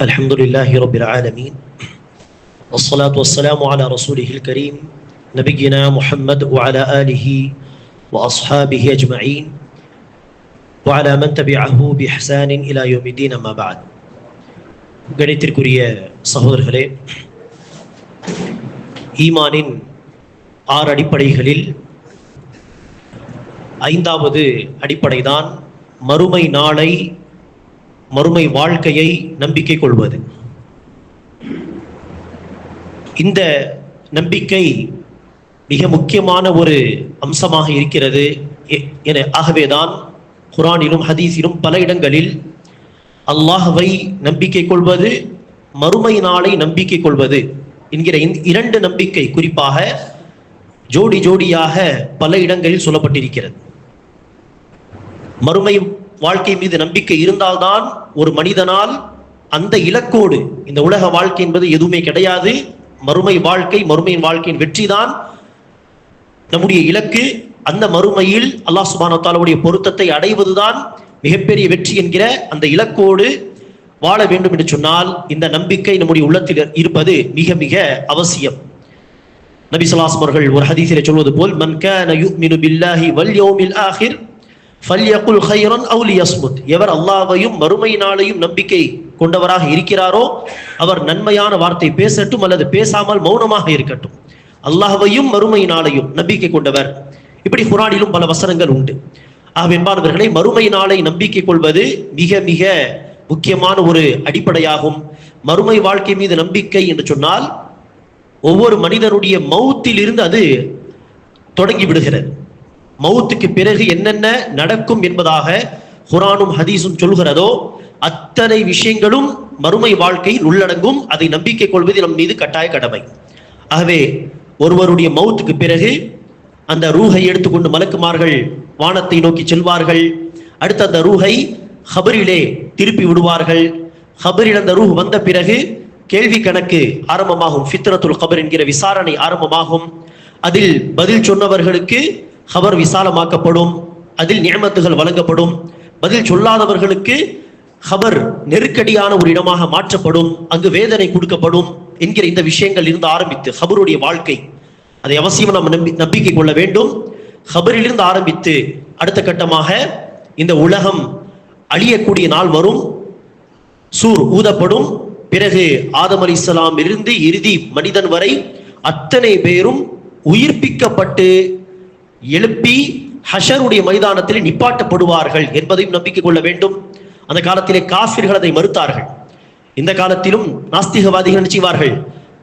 الحمد لله رب العالمين والصلاة والسلام على رسوله الكريم نبينا محمد وعلى آله وأصحابه أجمعين وعلى من تبعه بإحسان إلى يوم الدين ما بعد கணித்திற்குரிய சகோதரர்களே ஈமானின் ஆறு அடிப்படைகளில் ஐந்தாவது அடிப்படைதான் மறுமை நாளை மறுமை வாழ்க்கையை நம்பிக்கை கொள்வது. இந்த நம்பிக்கை மிக முக்கியமான ஒரு அம்சமாக இருக்கிறது. எ- என ஆகவேதான் குரானிலும் ஹதீஸிலும் பல இடங்களில் அல்லாஹவை நம்பிக்கை கொள்வது மறுமை நாளை நம்பிக்கை கொள்வது என்கிற இரண்டு நம்பிக்கை குறிப்பாக ஜோடி ஜோடியாக பல இடங்களில் சொல்லப்பட்டிருக்கிறது. மறுமை வாழ்க்கை மீது நம்பிக்கை இருந்தால்தான் ஒரு மனிதனால் அந்த இலக்கோடு இந்த உலக வாழ்க்கை என்பது எதுவுமே கிடையாது. மறுமை வாழ்க்கை மறுமையின் வாழ்க்கையின் வெற்றிதான். நம்முடைய இலக்கு அந்த மறுமையில் அல்லாஹ் சுபானத்தாலுடைய பொருத்தத்தை அடைவதுதான் மிகப்பெரிய வெற்றி என்கிற அந்த இலக்கோடு வாழ வேண்டும் என்று சொன்னால் இந்த நம்பிக்கை நம்முடைய உள்ளத்தில் இருப்பது மிக மிக அவசியம். நபி சலாஸ் அவர்கள் ஒரு ஹதீசிலே சொல்வது போல் மன் கான யுமினு பில்லாஹி வல் யௌமில் ஆஹிர் ஃபல்யகுல் ஹைரன் அவுலி யஸ்முத் எவர் அல்லாவையும் மறுமை நாளையும் நம்பிக்கை கொண்டவராக இருக்கிறாரோ அவர் நன்மையான வார்த்தை பேசட்டும் அல்லது பேசாமல் மௌனமாக இருக்கட்டும். அல்லாஹ்வையும் மறுமை நாளையும் நம்பிக்கை கொண்டவர். இப்படி குரானிலும் பல வசனங்கள் உண்டு. ஆகவே என்பானவர்களை மறுமை நாளை நம்பிக்கை கொள்வது மிக மிக முக்கியமான ஒரு அடிப்படையாகும். மறுமை வாழ்க்கை மீது நம்பிக்கை என்று சொன்னால் ஒவ்வொரு மனிதனுடைய மௌத்தில் இருந்து அது தொடங்கி விடுகிறது. மவுத்துக்கு பிறகு என்னென்ன நடக்கும் என்பதாக குரானும் ஹதீஸும் சொல்கிறதோ அத்தனை விஷயங்களும் மறுமை வாழ்க்கையில் உள்ளடங்கும். அதை நம்பிக்கை கொள்வது நம் மீது கட்டாய கடமை. ஆகவே ஒருவருடைய மௌத்துக்கு பிறகு அந்த ரூஹை எடுத்துக்கொண்டு மலக்குமார்கள் வானத்தை நோக்கி செல்வார்கள். அடுத்து அந்த ரூஹை ஹபரிலே திருப்பி விடுவார்கள். ஹபரில் அந்த ரூஹ் வந்த பிறகு கேள்வி கணக்கு ஆரம்பமாகும். ஃபித்ரத்துல் கபர் என்கிற விசாரணை ஆரம்பமாகும். அதில் பதில் சொன்னவர்களுக்கு ஹபர் விசாலமாக்கப்படும் அதில் நியமத்துகள் வழங்கப்படும் பதில் சொல்லாதவர்களுக்கு ஹபர் நெருக்கடியான ஒரு இடமாக மாற்றப்படும் அங்கு வேதனை கொடுக்கப்படும் என்கிற இந்த விஷயங்கள் இருந்து ஆரம்பித்து ஹபருடைய வாழ்க்கை. அதை அவசியம் நாம் நம்பி நம்பிக்கை கொள்ள வேண்டும். ஹபரிலிருந்து ஆரம்பித்து அடுத்த கட்டமாக இந்த உலகம் அழியக்கூடிய நாள் வரும். சூர் ஊதப்படும். பிறகு ஆதம் அலி இஸ்லாம் இருந்து இறுதி மனிதன் வரை அத்தனை பேரும் உயிர்ப்பிக்கப்பட்டு எழுப்பி ஹஷருடைய மைதானத்தில் நிப்பாட்டப்படுவார்கள் என்பதையும் நம்பிக்கை கொள்ள வேண்டும். அந்த காலத்திலே காசிர்கள் அதை மறுத்தார்கள். இந்த காலத்திலும் நாஸ்திகவாதிகள் என்ன செய்வார்கள்?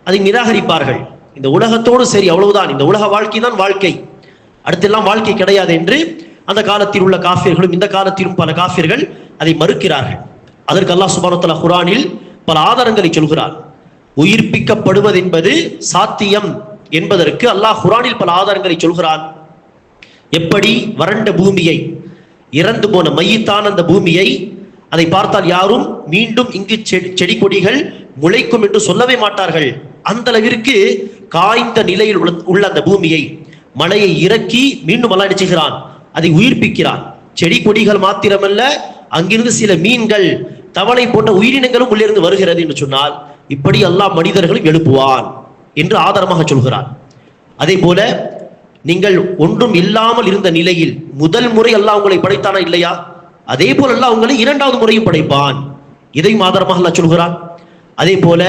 அதை நிராகரிப்பார்கள். இந்த உலகத்தோடு சரி அவ்வளவுதான். இந்த உலக வாழ்க்கை தான் வாழ்க்கை. அடுத்தெல்லாம் வாழ்க்கை கிடையாது என்று அந்த காலத்தில் உள்ள காஃபியர்களும் இந்த காலத்திலும் பல காஃபியர்கள் அதை மறுக்கிறார்கள். அதற்கு அல்லாஹ் சுப்ஹானஹு குரானில் பல ஆதாரங்களை சொல்கிறார் உயிர்ப்பிக்கப்படுவது என்பது சாத்தியம் என்பதற்கு அல்லாஹ் குரானில் பல ஆதாரங்களை சொல்கிறான். எப்படி வறண்ட பூமியை இறந்து போன மையத்தான அந்த பூமியை அதை பார்த்தால் யாரும் மீண்டும் இங்கு செடி செடி கொடிகள் முளைக்கும் என்று சொல்லவே மாட்டார்கள். அந்த அளவிற்கு காய்ந்த நிலையில் உள்ள- உள்ள அந்த பூமியை மலையை இறக்கி மீண்டும் அல்லாஹ் செய்கிறான்? அதை உயிர்ப்பிக்கிறான். செடி கொடிகள் மாத்திரமல்ல அங்கிருந்து சில மீன்கள் தவளை போன்ற உயிரினங்களும் உள்ளிருந்து வருகிறது என்று சொன்னால் இப்படி எல்லா மனிதர்களும் எழுப்புவான் என்று ஆதாரமாக சொல்கிறான். அதே போல நீங்கள் ஒன்றும் இல்லாமல் இருந்த நிலையில் முதல் முறை அல்லாஹ் உங்களை படைத்தானா இல்லையா? அதே போல அல்லாஹ் உங்களை இரண்டாவது முறையும் படைப்பான். இதையும் ஆதாரமாக அல்லாஹ் சொல்கிறான். அதே போல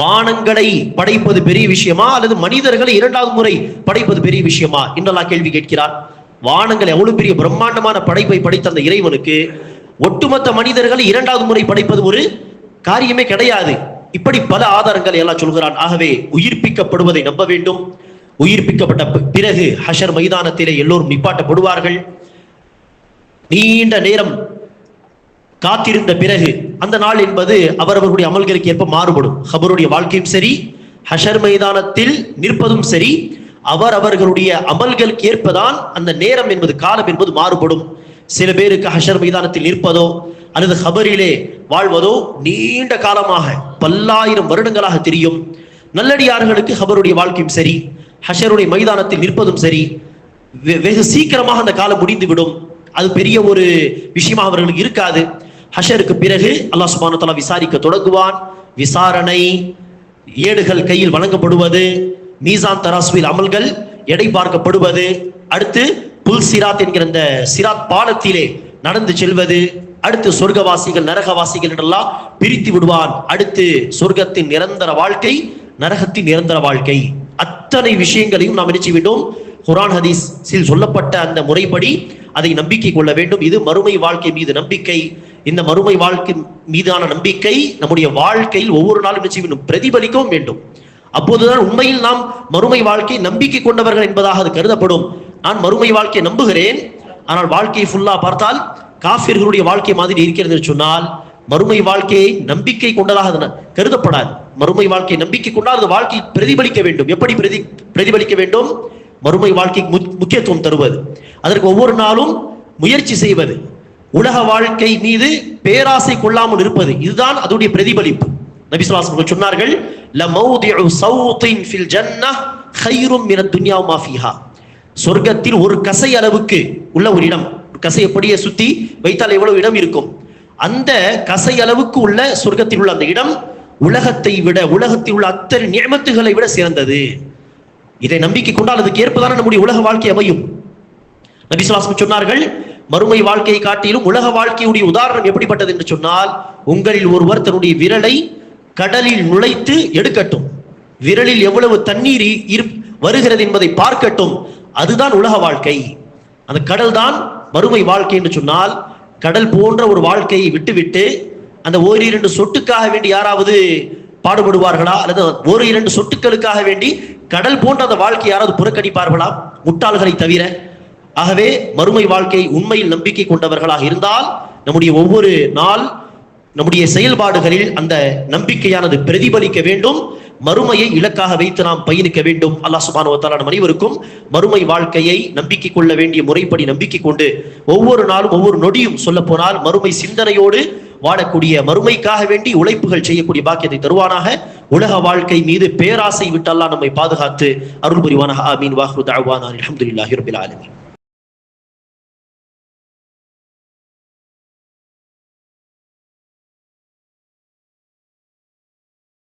வானங்களை படைப்பது பெரிய விஷயமா அல்லது மனிதர்களை இரண்டாவது முறை படைப்பது பெரிய விஷயமா? என்றெல்லாம் கேள்வி கேட்கிறார் வானங்கள் எவ்வளவு பெரிய பிரம்மாண்டமான படைப்பை படைத்த அந்த இறைவனுக்கு ஒட்டுமொத்த மனிதர்களை இரண்டாவது முறை படைப்பது ஒரு காரியமே கிடையாது. இப்படி பல ஆதாரங்களை எல்லாம் சொல்கிறான். ஆகவே உயிர்ப்பிக்கப்படுவதை நம்ப வேண்டும். உயிர்ப்பிக்கப்பட்ட பிறகு ஹஷர் மைதானத்திலே எல்லோரும் நிப்பாட்டப்படுவார்கள். நீண்ட நேரம் காத்திருந்த பிறகு அந்த நாள் என்பது அவரவர்களுடைய அமல்களுக்கு ஏற்ப மாறுபடும். ஹபருடைய வாழ்க்கையும் சரி ஹஷர் மைதானத்தில் நிற்பதும் சரி அவர் அவர்களுடைய அமல்களுக்கு ஏற்பதான் அந்த நேரம் என்பது காலம் என்பது மாறுபடும். சில பேருக்கு ஹஷர் மைதானத்தில் நிற்பதோ அல்லது ஹபரிலே வாழ்வதோ நீண்ட காலமாக பல்லாயிரம் வருடங்களாக தெரியும். நல்லடியார்களுக்கு ஹபருடைய வாழ்க்கையும் சரி ஹஷருடைய மைதானத்தில் நிற்பதும் சரி வெ- வெகு சீக்கிரமாக அந்த காலம் முடிந்து விடும் அது பெரிய ஒரு விஷயமாக அவர்களுக்கு இருக்காது. ஹஷருக்கு பிறகு அல்லாஹ் சுப்ஹானஹு விசாரிக்க தொடங்குவான். விசாரணை ஏடுகள் கையில் வழங்கப்படுவது மீசான் தராசுவில் அமல்கள் எடை பார்க்கப்படுவது அடுத்து புல் சிராத் என்கிற இந்த சிராத் பாலத்திலே நடந்து செல்வது அடுத்து சொர்க்கவாசிகள் நரகவாசிகள் என்றெல்லாம் பிரித்து விடுவான். அடுத்து சொர்க்கத்தின் நிரந்தர வாழ்க்கை நரகத்தின் நிரந்தர வாழ்க்கை. அத்தனை விஷயங்களையும் நாம் நினைச்சு விட்டோம் குரான் ஹதீஸில் சொல்லப்பட்ட அந்த முறைப்படி அதை நம்பிக்கை கொள்ள வேண்டும். இது மறுமை வாழ்க்கை மீது நம்பிக்கை. இந்த மறுமை வாழ்க்கை மீதான நம்பிக்கை நம்முடைய வாழ்க்கையில் ஒவ்வொரு நாளும் நினைச்சு வேண்டும் பிரதிபலிக்கவும் வேண்டும். அப்போதுதான் உண்மையில் நாம் மறுமை வாழ்க்கை நம்பிக்கை கொண்டவர்கள் என்பதாக அது கருதப்படும். நான் மறுமை வாழ்க்கையை நம்புகிறேன். ஆனால் வாழ்க்கையை ஃபுல்லா பார்த்தால் காஃபியர்களுடைய வாழ்க்கை மாதிரி இருக்கிறது என்று சொன்னால் மறுமை வாழ்க்கையை நம்பிக்கை கொண்டதாக கருதப்படாது. மறுமை வாழ்க்கையை நம்பிக்கை கொண்டால் அது வாழ்க்கை பிரதிபலிக்க வேண்டும். எப்படி பிரதி பிரதிபலிக்க வேண்டும்? மறுமை வாழ்க்கைக்கு முக்- முக்கியத்துவம் தருவது. அதற்கு ஒவ்வொரு நாளும் முயற்சி செய்வது. உலக வாழ்க்கை மீது பேராசை கொள்ளாமல் இருப்பது. இதுதான் அதனுடைய பிரதிபலிப்பு. நபி சொன்னார்கள் ஃபில் துன்யா சொர்க்கத்தில் ஒரு கசை அளவுக்கு உள்ள ஒரு இடம். ஒரு கசை எப்படியே சுத்தி வைத்தால் எவ்வளவு இடம் இருக்கும்? அந்த கசை அளவுக்கு உள்ள சொர்க்கத்தில் உள்ள அந்த இடம் உலகத்தை விட உலகத்தில் உள்ள அத்தனை நியமத்துகளை விட சிறந்தது. இதை நம்பிக்கை கொண்டால் அதுக்கு ஏற்பதான நம்முடைய உலக வாழ்க்கை அமையும். நபிசுவாசம் சொன்னார்கள் மறுமை வாழ்க்கையை காட்டிலும் உலக வாழ்க்கையுடைய உதாரணம் எப்படிப்பட்டது? என்று சொன்னால் உங்களில் ஒருவர் தன்னுடைய விரலை கடலில் நுழைத்து எடுக்கட்டும். விரலில் எவ்வளவு தண்ணீர் வருகிறது என்பதை பார்க்கட்டும். அதுதான் உலக வாழ்க்கை. அந்த கடல் தான் மறுமை வாழ்க்கை என்று சொன்னால் கடல் போன்ற ஒரு வாழ்க்கையை விட்டுவிட்டு அந்த ஓர் இரண்டு சொட்டுக்காக வேண்டி யாராவது பாடுபடுவார்களா? அல்லது ஒரு இரண்டு சொட்டுக்களுக்காக வேண்டி கடல் போன்ற அந்த வாழ்க்கை யாராவது புறக்கணிப்பார்களா? முட்டாள்களை தவிர. ஆகவே மறுமை வாழ்க்கை உண்மையில் நம்பிக்கை கொண்டவர்களாக இருந்தால் நம்முடைய ஒவ்வொரு நாள் நம்முடைய செயல்பாடுகளில் அந்த நம்பிக்கையானது பிரதிபலிக்க வேண்டும். மறுமையை இலக்காக வைத்து நாம் பயணிக்க வேண்டும். அல்லாஹ் சுப்ஹானஹு நம் அனைவருக்கும் மறுமை வாழ்க்கையை நம்பிக்கை கொள்ள வேண்டிய முறைப்படி நம்பிக்கை கொண்டு ஒவ்வொரு நாளும் ஒவ்வொரு நொடியும் சொல்ல போனால் மறுமை சிந்தனையோடு வாழக்கூடிய மறுமைக்காக வேண்டி உழைப்புகள் செய்யக்கூடிய பாக்கியத்தை தருவானாக. உலக வாழ்க்கை மீது பேராசை விட்டு நம்மை பாதுகாத்து அருள் புரிவானாக ஆமீன். வாஹ்ரு தஅவானா. அல்ஹம்துலில்லாஹி ரப்பில்